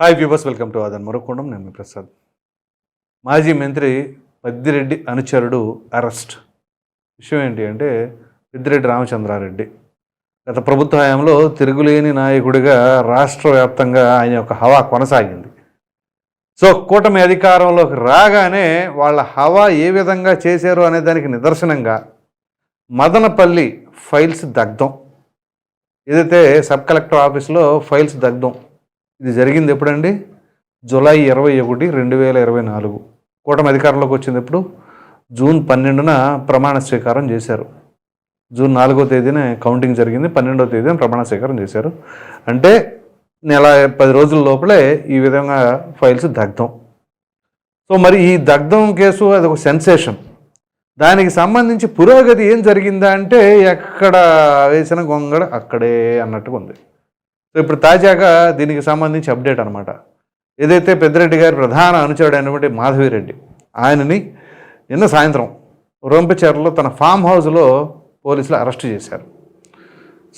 Hi viewers welcome to అదన్ మరొకుండం నేను మీ ప్రసాద్. మాజీ మంత్రి పెద్దిరెడ్డి అనుచరుడు అరెస్ట్. విషయం ఏంటి అంటే పెద్దిరెడ్డి రామచంద్రారెడ్డి. గత ప్రభుత్వ హయాంలో తిరుగులేని నాయకుడిగా రాష్ట్ర వ్యాప్తంగా ఆయన యొక్క హవా కొనసాగింది. సో కూటమి అధికారంలోకి రాగానే వాళ్ళ హవా ఏ విధంగా చేశారు అనే దానికి నిదర్శనంగా మదనపల్లి ఫైల్స్ దగ్ధం. ఏదైతే సబ్ కలెక్టర్ ఆఫీస్లో ఫైల్స్ దగ్ధం ఇది జరిగింది ఎప్పుడండి? జూలై ఇరవై ఒకటి రెండు వేల ఇరవై నాలుగు. కూటమి అధికారంలోకి వచ్చింది ఎప్పుడు? జూన్ పన్నెండున ప్రమాణ స్వీకారం చేశారు. జూన్ నాలుగో తేదీన కౌంటింగ్ జరిగింది. పన్నెండో తేదీన ప్రమాణ స్వీకారం చేశారు. అంటే నెల పది రోజుల లోపలే ఈ విధంగా ఫైల్స్ దగ్ధం. సో మరి ఈ దగ్ధం కేసు అది ఒక సెన్సేషన్. దానికి సంబంధించి పురోగతి ఏం జరిగిందా అంటే ఎక్కడ వేసిన గొంగడ అక్కడే అన్నట్టుగా ఉంది. సో ఇప్పుడు తాజాగా దీనికి సంబంధించి అప్డేట్ అనమాట ఏదైతే పెద్దిరెడ్డి గారి ప్రధాన అనుచరుడు అయినటువంటి మాధవిరెడ్డి ఆయనని నిన్న సాయంత్రం రొంపిచెర్లలో తన ఫామ్ హౌస్లో పోలీసులు అరెస్ట్ చేశారు.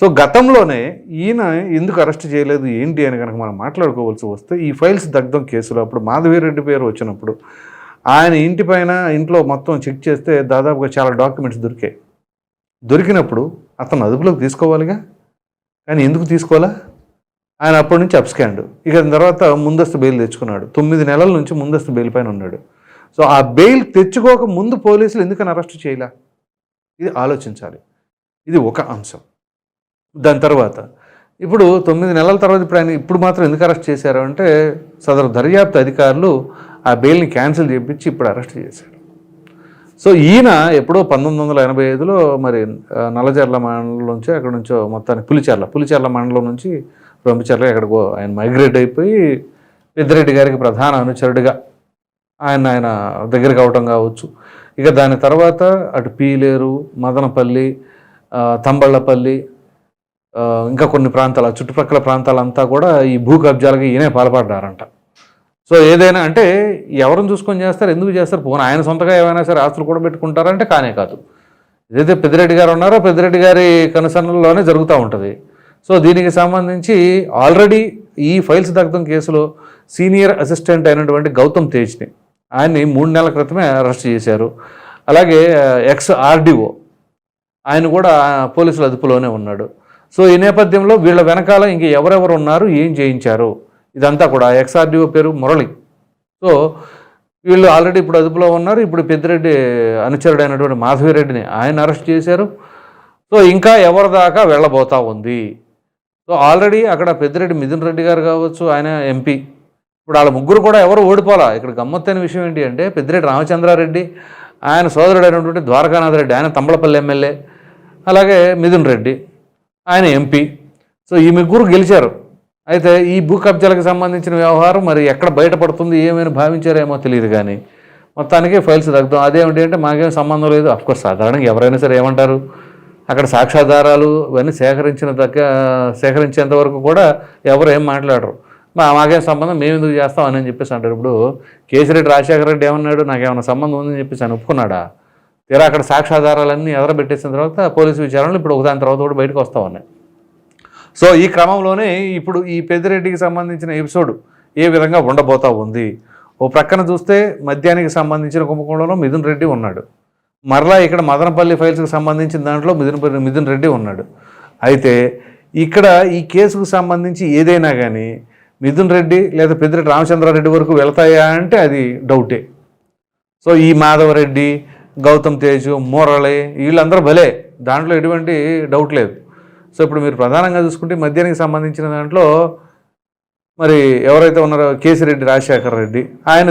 సో గతంలోనే ఈయన ఎందుకు అరెస్ట్ చేయలేదు ఏంటి అని కనుక మనం మాట్లాడుకోవాల్సి వస్తే ఈ ఫైల్స్ దగ్ధం కేసులో అప్పుడు మాధవిరెడ్డి పేరు వచ్చినప్పుడు ఆయన ఇంటి పైన ఇంట్లో మొత్తం చెక్ చేస్తే దాదాపుగా చాలా డాక్యుమెంట్స్ దొరికాయి. దొరికినప్పుడు అతను అదుపులోకి తీసుకోవాలిగా? కానీ ఎందుకు తీసుకోవాలా? ఆయన అప్పటి నుంచి అప్స్కాండ్. ఇక తర్వాత ముందస్తు బెయిల్ తెచ్చుకున్నాడు. తొమ్మిది నెలల నుంచి ముందస్తు బెయిల్ పైన ఉన్నాడు. సో ఆ బెయిల్ తెచ్చుకోక ముందు పోలీసులు ఎందుకని అరెస్ట్ చేయలే? ఇది ఆలోచించాలి. ఇది ఒక అంశం. దాని తర్వాత ఇప్పుడు తొమ్మిది నెలల తర్వాత ఇప్పుడు ఆయన ఇప్పుడు మాత్రం ఎందుకు అరెస్ట్ చేశారు అంటే సదరు దర్యాప్తు అధికారులు ఆ బెయిల్ని క్యాన్సిల్ చేయించి ఇప్పుడు అరెస్ట్ చేశారు. సో ఈయన ఎప్పుడో పంతొమ్మిది వందల ఎనభై ఐదులో మరి నల్లజర్ల మండలం నుంచి అక్కడ నుంచో మొత్తానికి పులిచెర్ల పులిచెర్ల మండలం నుంచి రొంపిచెర్ల ఎక్కడికో ఆయన మైగ్రేట్ అయిపోయి పెద్దిరెడ్డి గారికి ప్రధాన అనుచరుడిగా ఆయన ఆయన దగ్గరికి అవటం కావచ్చు. ఇక దాని తర్వాత అటు పీలేరు మదనపల్లి తంబళ్ళపల్లి ఇంకా కొన్ని ప్రాంతాల చుట్టుపక్కల ప్రాంతాలంతా కూడా ఈ భూ కబ్జాలకి ఈయనే పాల్పడ్డారంట. సో ఏదైనా అంటే ఎవరిని చూసుకొని చేస్తారు ఎందుకు చేస్తారు? పోనీ ఆయన సొంతగా ఏమైనా సరే ఆస్తులు కూడా పెట్టుకుంటారంటే కానే కాదు. ఏదైతే పెద్దిరెడ్డి గారు ఉన్నారో పెద్దిరెడ్డి గారి కనుసన్నల్లోనే జరుగుతూ ఉంటుంది. సో దీనికి సంబంధించి ఆల్రెడీ ఈ ఫైల్స్ దగ్ధం కేసులో సీనియర్ అసిస్టెంట్ అయినటువంటి గౌతమ్ తేజ్ని ఆయన్ని మూడు నెలల క్రితమే అరెస్ట్ చేశారు. అలాగే ఎక్స్ ఆర్డీఓ ఆయన కూడా పోలీసుల అదుపులోనే ఉన్నాడు. సో ఈ నేపథ్యంలో వీళ్ళ వెనకాల ఇంక ఎవరెవరు ఉన్నారు ఏం చేయించారు? ఇదంతా కూడా ఎక్స్ఆర్డీఓ పేరు మురళి. సో వీళ్ళు ఆల్రెడీ ఇప్పుడు అదుపులో ఉన్నారు. ఇప్పుడు పెద్దిరెడ్డి అనుచరుడు అయినటువంటి మాధవిరెడ్డిని ఆయన అరెస్ట్ చేశారు. సో ఇంకా ఎవరి దాకా వెళ్ళబోతా ఉంది? సో ఆల్రెడీ అక్కడ పెద్దిరెడ్డి మిథున్ రెడ్డి గారు కావచ్చు ఆయన ఎంపీ ఇప్పుడు వాళ్ళ ముగ్గురు కూడా ఎవరు ఓడిపోలా ఇక్కడ గమ్మత్తైన విషయం ఏంటి అంటే పెద్దిరెడ్డి రామచంద్రారెడ్డి ఆయన సోదరుడు అయినటువంటి ద్వారకానాథ్ రెడ్డి ఆయన తంబళపల్లి ఎమ్మెల్యే అలాగే మిథున్ రెడ్డి ఆయన ఎంపీ సో ఈ ముగ్గురు గెలిచారు. అయితే ఈ భూ కబ్జాలకు సంబంధించిన వ్యవహారం మరి ఎక్కడ బయటపడుతుంది ఏమైనా భావించారేమో తెలియదు కానీ మొత్తానికి ఫైల్స్ తగ్గుతాం. అదేమిటి అంటే మాకేం సంబంధం లేదు. అఫ్కోర్స్ సాధారణంగా ఎవరైనా సరే ఏమంటారు? అక్కడ సాక్ష్యాధారాలు ఇవన్నీ సేకరించిన దగ్గర సేకరించేంత వరకు కూడా ఎవరు ఏం మాట్లాడరు. మా మాకేం సంబంధం మేము ఎందుకు చేస్తాం అని చెప్పేసి అంటారు. ఇప్పుడు కేసిరెడ్డి రాజశేఖర రెడ్డి ఏమన్నాడు? నాకేమైనా సంబంధం ఉందని చెప్పేసి అని ఒప్పుకున్నాడా? తీరా అక్కడ సాక్ష్యాధారాలన్నీ ఎదరబెట్టేసిన తర్వాత పోలీసు విచారణలు ఇప్పుడు ఒకదాని తర్వాత కూడా బయటకు వస్తూ ఉన్నాయి. సో ఈ క్రమంలోనే ఇప్పుడు ఈ పెద్దిరెడ్డికి సంబంధించిన ఎపిసోడ్ ఏ విధంగా ఉండబోతా ఉంది? ఓ ప్రక్కన చూస్తే మద్యానికి సంబంధించిన కుంభకోణంలో మిథున్ రెడ్డి ఉన్నాడు. మరలా ఇక్కడ మదనపల్లి ఫైల్స్కి సంబంధించిన దాంట్లో మిథున్ మిథున్ రెడ్డి ఉన్నాడు. అయితే ఇక్కడ ఈ కేసుకు సంబంధించి ఏదైనా కానీ మిథున్ రెడ్డి లేదా పెద్దిరెడ్డి రామచంద్రారెడ్డి వరకు వెళ్తాయా అంటే అది డౌటే సో ఈ మాధవరెడ్డి గౌతమ్ తేజ్ మురళి వీళ్ళందరూ భలే. దాంట్లో ఎటువంటి డౌట్ లేదు. సో ఇప్పుడు మీరు ప్రధానంగా చూసుకుంటే మద్యానికి సంబంధించిన దాంట్లో మరి ఎవరైతే ఉన్నారో కేసిరెడ్డి రాజశేఖర రెడ్డి ఆయన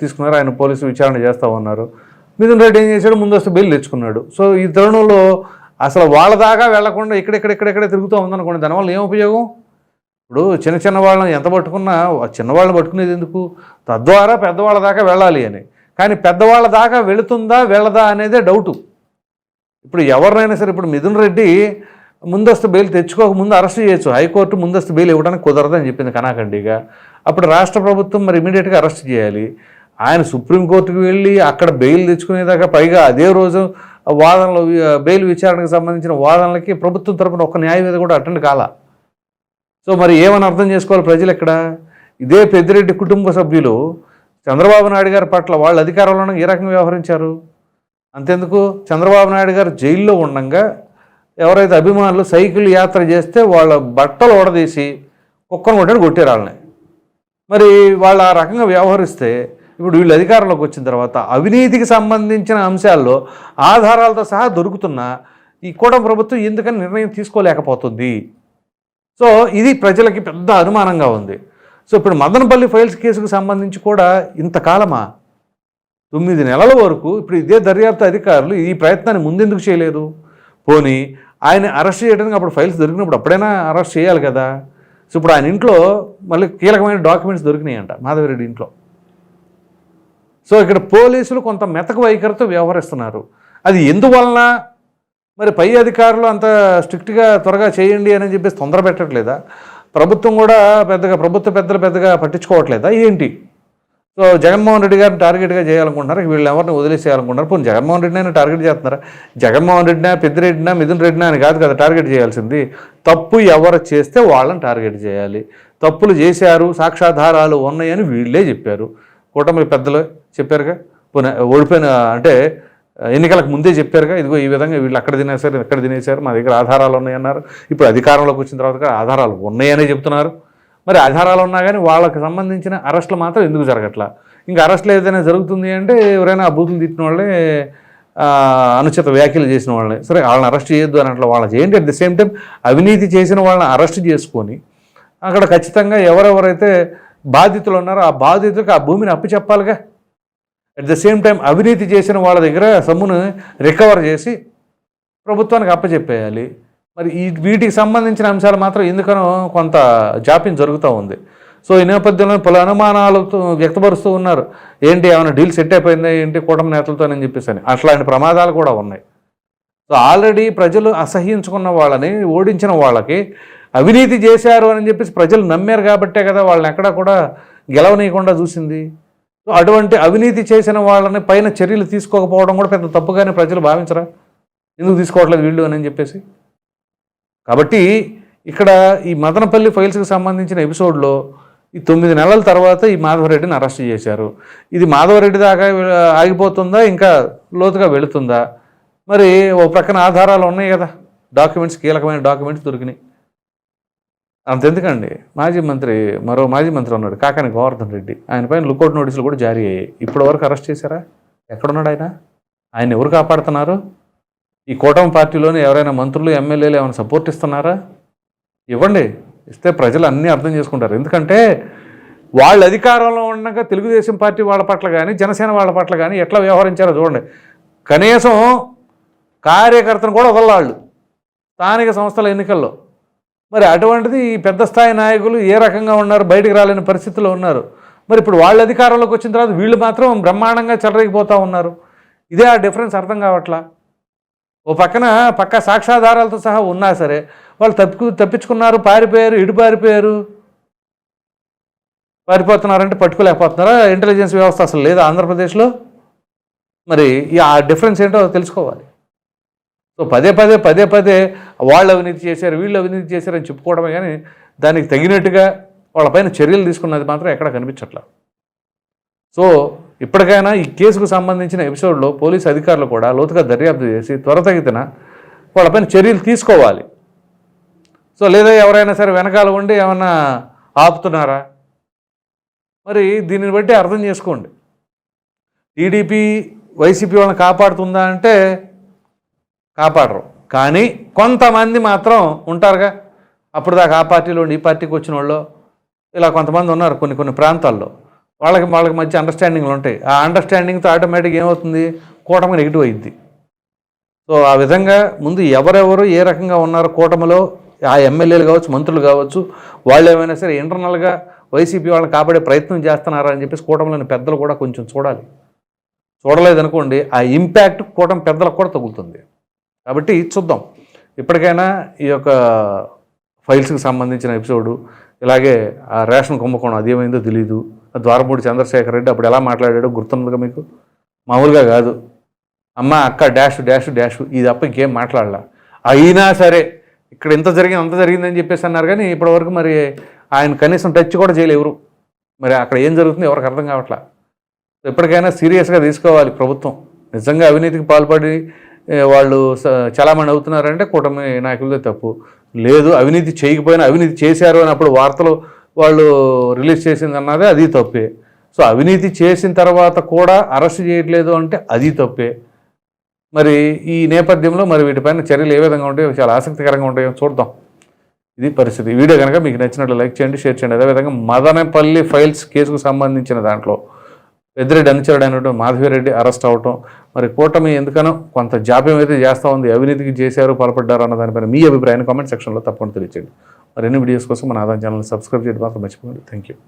తీసుకున్నారు. ఆయన పోలీసు విచారణ చేస్తూ ఉన్నారు. మిథున్ రెడ్డి ఏం చేశాడు? ముందస్తు బెయిల్ తెచ్చుకున్నాడు. సో ఈ తరుణంలో అసలు వాళ్ళ దాకా వెళ్ళకుండా ఇక్కడెక్కడెక్కడెక్కడ తిరుగుతూ ఉందనుకోండి దానివల్ల ఏం ఉపయోగం? ఇప్పుడు చిన్న చిన్న వాళ్ళని ఎంత పట్టుకున్నా చిన్నవాళ్ళని పట్టుకునేది ఎందుకు? తద్వారా పెద్దవాళ్ళ దాకా వెళ్ళాలి అని. కానీ పెద్దవాళ్ళ దాకా వెళుతుందా వెళ్ళదా అనేదే డౌటు. ఇప్పుడు ఎవరినైనా సరే ఇప్పుడు మిథున్ రెడ్డి ముందస్తు బెయిల్ తెచ్చుకోక ముందు అరెస్ట్ చేయొచ్చు. హైకోర్టు ముందస్తు బెయిల్ ఇవ్వడానికి కుదరదని చెప్పింది కనాకండిగా. అప్పుడు రాష్ట్ర ప్రభుత్వం మరి ఇమీడియట్గా అరెస్ట్ చేయాలి. ఆయన సుప్రీంకోర్టుకు వెళ్ళి అక్కడ బెయిల్ తెచ్చుకునేదాకా పైగా అదే రోజు వాదనలు బెయిల్ విచారణకు సంబంధించిన వాదనలకి ప్రభుత్వం తరపున ఒక్క న్యాయవేది కూడా అటెండ్ కాల. సో మరి ఏమని అర్థం చేసుకోవాలి ప్రజలు ఇక్కడ ఇదే పెద్దిరెడ్డి కుటుంబ సభ్యులు చంద్రబాబు నాయుడు గారి పట్ల వాళ్ళ అధికారంలో ఏ రకంగా వ్యవహరించారు? అంతెందుకు? చంద్రబాబు నాయుడు గారు జైల్లో ఉండగా ఎవరైతే అభిమానులు సైకిల్ యాత్ర చేస్తే వాళ్ళ బట్టలు ఓడదీసి కుక్కను కొట్టని కొట్టారు వాళ్ళని. మరి వాళ్ళు ఆ రకంగా వ్యవహరిస్తే ఇప్పుడు వీళ్ళు అధికారంలోకి వచ్చిన తర్వాత అవినీతికి సంబంధించిన అంశాల్లో ఆధారాలతో సహా దొరుకుతున్న ఈ కూడం ప్రభుత్వం ఎందుకని నిర్ణయం తీసుకోలేకపోతుంది? సో ఇది ప్రజలకి పెద్ద అనుమానంగా ఉంది. సో ఇప్పుడు మదనపల్లి ఫైల్స్ కేసుకు సంబంధించి కూడా ఇంతకాలమా తొమ్మిది నెలల వరకు ఇప్పుడు ఇదే దర్యాప్తు అధికారులు ఈ ప్రయత్నాన్ని ముందెందుకు చేయలేదు? పోనీ ఆయన అరెస్ట్ చేయడానికి అప్పుడు ఫైల్స్ దొరికినప్పుడు అప్పుడైనా అరెస్ట్ చేయాలి కదా? సో ఇప్పుడు ఆయన ఇంట్లో మళ్ళీ కీలకమైన డాక్యుమెంట్స్ దొరికినాయంట మాధవిరెడ్డి ఇంట్లో. సో ఇక్కడ పోలీసులు కొంత మెతక వైఖరితో వ్యవహరిస్తున్నారు. అది ఎందువలన? మరి పై అధికారులు అంత స్ట్రిక్ట్గా త్వరగా చేయండి అని చెప్పేసి తొందర పెట్టట్లేదా? ప్రభుత్వం కూడా పెద్దగా ప్రభుత్వ పెద్దలు పెద్దగా పట్టించుకోవట్లేదా? ఏంటి? సో జగన్మోహన్ రెడ్డి గారిని టార్గెట్గా చేయాలనుకుంటున్నారు. వీళ్ళు ఎవరిని వదిలేసేయాలనుకుంటున్నారు పోనీ జగన్మోహన్ అయినా టార్గెట్ చేస్తున్నారా? జగన్మోహన్ రెడ్డినా పెద్దిరెడ్డినా మిథున్ రెడ్డినా అని కాదు కదా టార్గెట్ చేయాల్సింది. తప్పు ఎవరు చేస్తే వాళ్ళని టార్గెట్ చేయాలి. తప్పులు చేశారు సాక్ష్యాధారాలు ఉన్నాయని వీళ్ళే చెప్పారు. కూటమి పెద్దలు చెప్పారుగా. పోనీ ఓడిపోయిన అంటే ఎన్నికలకు ముందే చెప్పారుగా ఇదిగో ఈ విధంగా వీళ్ళు అక్కడ తినేశారు ఎక్కడ తినేశారు మా దగ్గర ఆధారాలు ఉన్నాయన్నారు. ఇప్పుడు అధికారంలోకి వచ్చిన తర్వాత ఆధారాలు ఉన్నాయనే చెప్తున్నారు. మరి ఆధారాలు ఉన్నా కానీ వాళ్ళకి సంబంధించిన అరెస్టులు మాత్రం ఎందుకు జరగట్లా? ఇంకా అరెస్టులు ఏదైనా జరుగుతుంది అంటే ఎవరైనా అభూతులు బూతులు తిట్టిన వాళ్ళే అనుచిత వ్యాఖ్యలు చేసిన వాళ్ళని సరే వాళ్ళని అరెస్ట్ చేయొద్దు అని అట్లా వాళ్ళని చేయండి. అట్ ది సేమ్ టైం అవినీతి చేసిన వాళ్ళని అరెస్ట్ చేసుకొని అక్కడ ఖచ్చితంగా ఎవరెవరైతే బాధితులు ఉన్నారో ఆ బాధితులకు ఆ భూమిని అప్పచెప్పాలిగా అట్ ద సేమ్ టైం అవినీతి చేసిన వాళ్ళ దగ్గర సొమ్మును రికవర్ చేసి ప్రభుత్వానికి అప్పచెప్పేయాలి. మరి ఈ వీటికి సంబంధించిన అంశాలు మాత్రం ఎందుకనో కొంత జాప్యం జరుగుతూ ఉంది. సో ఈ నేపథ్యంలో పలు అనుమానాలతో వ్యక్తపరుస్తూ ఉన్నారు. ఏంటి ఏమైనా డీల్ సెట్ అయిపోయిందా ఏంటి కూటమి నేతలతోనని చెప్పేసి అని అట్లాంటి ప్రమాదాలు కూడా ఉన్నాయి. సో ఆల్రెడీ ప్రజలు అసహ్యించుకున్న వాళ్ళని ఓడించిన వాళ్ళకి అవినీతి చేశారు అని చెప్పేసి ప్రజలు నమ్మారు కాబట్టే కదా వాళ్ళని ఎక్కడా కూడా గెలవనీయకుండా చూసింది. అటువంటి అవినీతి చేసిన వాళ్ళని పైన చర్యలు తీసుకోకపోవడం కూడా పెద్ద తప్పుగానే ప్రజలు భావించరా? ఎందుకు తీసుకోవట్లేదు వీళ్ళు అని చెప్పేసి? కాబట్టి ఇక్కడ ఈ మదనపల్లి ఫైల్స్కి సంబంధించిన ఎపిసోడ్లో ఈ తొమ్మిది నెలల తర్వాత ఈ మాధవరెడ్డిని అరెస్ట్ చేశారు. ఇది మాధవరెడ్డి దాకా ఆగిపోతుందా? ఇంకా లోతుగా వెళుతుందా? మరి ఓ ప్రక్కన ఆధారాలు ఉన్నాయి కదా. డాక్యుమెంట్స్ కీలకమైన డాక్యుమెంట్స్ దొరికినాయి. అంతెందుకండి. మాజీ మంత్రి మరో మాజీ మంత్రి ఉన్నాడు కాకాని గోవర్ధన్ రెడ్డి. ఆయన పైన లుకౌట్ నోటీసులు కూడా జారీ అయ్యాయి. ఇప్పటి వరకు అరెస్ట్ చేశారా? ఎక్కడున్నాడు ఆయన? ఆయన ఎవరు కాపాడుతున్నారు? ఈ కూటమి పార్టీలోని ఎవరైనా మంత్రులు ఎమ్మెల్యేలు ఏమైనా సపోర్ట్ ఇస్తున్నారా? ఇవ్వండి. ఇస్తే ప్రజలు అన్నీ అర్థం చేసుకుంటారు. ఎందుకంటే వాళ్ళ అధికారంలో ఉండగా తెలుగుదేశం పార్టీ వాళ్ళ పట్ల కానీ జనసేన వాళ్ళ పట్ల కానీ ఎట్లా వ్యవహరించారో చూడండి. కనీసం కార్యకర్తను కూడా వదలవాళ్ళు స్థానిక సంస్థల ఎన్నికల్లో. మరి అటువంటిది ఈ పెద్ద స్థాయి నాయకులు ఏ రకంగా ఉన్నారు బయటకు రాలేని పరిస్థితిలో ఉన్నారు. మరి ఇప్పుడు వాళ్ళ అధికారంలోకి వచ్చిన తర్వాత వీళ్ళు మాత్రం బ్రహ్మాండంగా చెలరేగిపోతూ ఉన్నారు. ఇదే ఆ డిఫరెన్స్ అర్థం కావట్లా? ఓ పక్కన పక్క సాక్ష్యాధారాలతో సహా ఉన్నా సరే వాళ్ళు తప్పు తప్పించుకున్నారు పారిపోయారు ఇడిపారిపోయారు పారిపోతున్నారంటే పట్టుకోలేకపోతున్నారా? ఇంటెలిజెన్స్ వ్యవస్థ అసలు లేదా ఆంధ్రప్రదేశ్లో? మరి ఆ డిఫరెన్స్ ఏంటో తెలుసుకోవాలి. సో పదే పదే పదే పదే వాళ్ళు అవినీతి చేశారు వీళ్ళు అవినీతి చేశారని చెప్పుకోవడమే కానీ దానికి తగినట్టుగా వాళ్ళపైన చర్యలు తీసుకున్నది మాత్రం ఎక్కడ కనిపించట్లా. సో ఇప్పటికైనా ఈ కేసుకు సంబంధించిన ఎపిసోడ్లో పోలీస్ అధికారులు కూడా లోతుగా దర్యాప్తు చేసి త్వరతగితన వాళ్ళపైన చర్యలు తీసుకోవాలి. సో లేదా ఎవరైనా సరే వెనకాల ఉండి ఏమన్నా ఆపుతున్నారా? మరి దీనిని బట్టి అర్థం చేసుకోండి. టీడీపీ వైసీపీ వాళ్ళని కాపాడుతుందా అంటే కాపాడరు. కానీ కొంతమంది మాత్రం ఉంటారుగా. అప్పుడు దాకా ఆ పార్టీలో ఈ పార్టీకి వచ్చిన వాళ్ళు ఇలా కొంతమంది ఉన్నారు కొన్ని కొన్ని ప్రాంతాల్లో. వాళ్ళకి వాళ్ళకి మధ్య అండర్స్టాండింగ్లు ఉంటాయి. ఆ అండర్స్టాండింగ్తో ఆటోమేటిక్గా ఏమవుతుంది? కూటమి నెగిటివ్ అయింది సో ఆ విధంగా ముందు ఎవరెవరు ఏ రకంగా ఉన్నారు కూటమిలో ఆ ఎమ్మెల్యేలు కావచ్చు మంత్రులు కావచ్చు వాళ్ళు ఏమైనా సరే ఇంటర్నల్గా వైసీపీ వాళ్ళని కాపాడే ప్రయత్నం చేస్తున్నారా అని చెప్పేసి కూటమిలోని పెద్దలు కూడా కొంచెం చూడాలి. చూడలేదనుకోండి ఆ ఇంపాక్ట్ కూటమి పెద్దలకు కూడా తగులుతుంది. కాబట్టి చూద్దాం. ఇప్పటికైనా ఈ యొక్క ఫైల్స్కి సంబంధించిన ఎపిసోడు ఇలాగే ఆ రేషన్ కుంభకోణం అదేమైందో తెలీదు. ఆ ద్వారపూడి చంద్రశేఖర్ రెడ్డి అప్పుడు ఎలా మాట్లాడాడో గుర్తుందిగా మీకు? మామూలుగా కాదు. అమ్మ అక్క డాష్ డాష్ డాష్ ఇది తప్ప ఇంకేం మాట్లాడలా. అయినా సరే ఇక్కడ ఇంత జరిగింది అంత జరిగిందని చెప్పేసి అన్నారు కానీ ఇప్పటివరకు మరి ఆయన కనీసం టచ్ కూడా చేయలేరు. మరి అక్కడ ఏం జరుగుతుంది ఎవరికి అర్థం కావట్లా? ఎప్పటికైనా సీరియస్గా తీసుకోవాలి ప్రభుత్వం. నిజంగా అవినీతికి పాల్పడి వాళ్ళు స- చలామణి అవుతున్నారంటే కూటమి నాయకులదే తప్పు. లేదు అవినీతి చేయకపోయినా అవినీతి చేశారు అని అప్పుడు వార్తలు వాళ్ళు రిలీజ్ చేసిందన్నదే అది తప్పే. సో అవినీతి చేసిన తర్వాత కూడా అరెస్ట్ చేయట్లేదు అంటే అది తప్పే. మరి ఈ నేపథ్యంలో మరి వీటిపైన చర్యలు ఏ విధంగా ఉంటాయో చాలా ఆసక్తికరంగా ఉంటాయో చూద్దాం. ఇది పరిస్థితి. వీడియో కనుక మీకు నచ్చినట్లు లైక్ చేయండి షేర్ చేయండి. అదేవిధంగా మదనపల్లి ఫైల్స్ కేసుకు సంబంధించిన దాంట్లో పెద్దిరెడ్డి అనుచరుడు అయినటువంటి మాధవిరెడ్డి అరెస్ట్ అవటం. మరి కూటమి ఎందుకనో కొంత జాప్యం అయితే చేస్తూ ఉంది. అవినీతికి చేశారు పాల్పడ్డారు అన్న దానిపైన మీ అభిప్రాయాన్ని కామెంట్ సెక్షన్లో తప్పకుండా తెలియచేయండి. మరిన్ని వీడియోస్ కోసం మన ఆదాయం ఛానల్ సబ్స్క్రైబ్ చేయడం మాత్రం మర్చిపోండి థ్యాంక్ యూ